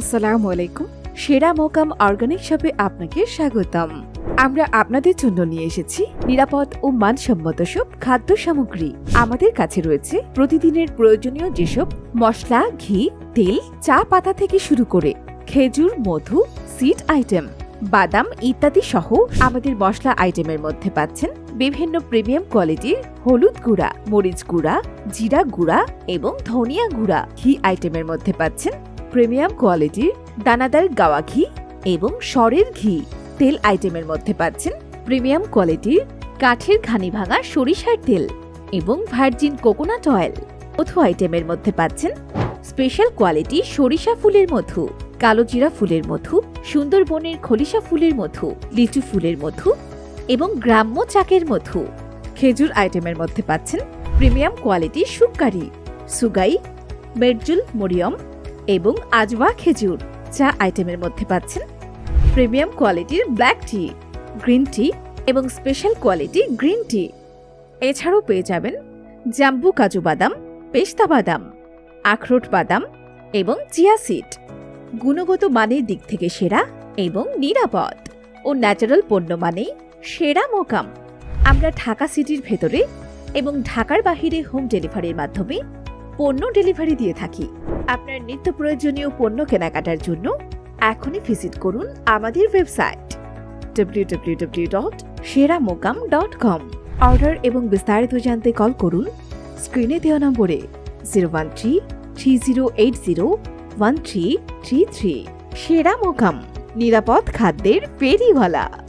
আসসালামু আলাইকুম। সেরা মোকাম অর্গানিক শপে আপনাকে স্বাগতম। আমরা আপনাদের জন্য নিয়ে এসেছি নিরাপদ ও মানসম্মত সব খাদ্য সামগ্রী। আমাদের কাছে রয়েছে প্রতিদিনের প্রয়োজনীয় যেসব মশলা, ঘি, তেল, চা পাতা থেকে শুরু করে খেজুর, মধু, সিড আইটেম, বাদাম ইত্যাদি সহ আমাদের মশলা আইটেমের মধ্যে পাচ্ছেন বিভিন্ন প্রিমিয়াম কোয়ালিটির হলুদ গুঁড়া, মরিচ গুঁড়া, জিরা গুঁড়া এবং ধনিয়া গুঁড়া। ঘি আইটেমের মধ্যে পাচ্ছেন প্রিমিয়াম কোয়ালিটির দানাদার গাওয়া ঘি এবং সরের ঘি। তেল আইটেমের মধ্যে পাচ্ছেন প্রিমিয়াম কোয়ালিটির কাঠের ঘানি ভাঙা সরিষার তেল এবং ভার্জিন কোকোনাট অয়েল। মধু আইটেমের মধ্যে পাচ্ছেন স্পেশাল কোয়ালিটি সরিষা ফুলের মধু, কালো জিরা ফুলের মধু, সুন্দরবনের খলিশা ফুলের মধু, লিচু ফুলের মধু এবং গ্রাম্য চাকের মধু। খেজুর আইটেমের মধ্যে পাচ্ছেন প্রিমিয়াম কোয়ালিটি সুকারি সুগাই মেরজুল মরিয়ম এবং আজওয়া খেজুর চা আইটেমের মধ্যে পাচ্ছেন। প্রিমিয়াম কোয়ালিটির ব্ল্যাক টি, গ্রিন টি এবং স্পেশাল কোয়ালিটি গ্রিন টি। এছাড়াও পেয়ে যাবেন জাম্বু কাজু বাদাম, পেস্তা বাদাম, আখরোট বাদাম এবং চিয়া সিড। গুণগত মানের দিক থেকে সেরা এবং নিরাপদ ও ন্যাচারাল পণ্য মানেই সেরা মোকাম। আমরা ঢাকা সিটির ভেতরে এবং ঢাকার বাহিরে হোম ডেলিভারির মাধ্যমে পণ্য ডেলিভারি দিয়ে থাকি। আপনার নিত্য প্রয়োজনীয় পণ্য কেনাকাটার জন্য এখনই ভিজিট করুন আমাদের ওয়েবসাইট www.সেরামোকাম.com অর্ডার এবং বিস্তারিত জানতে কল করুন স্ক্রিনে দেওয়া নম্বরে zero one three three zero eight zero one three three three সেরা মোকাম, নিরাপদ খাদ্যের ফেরিওয়ালা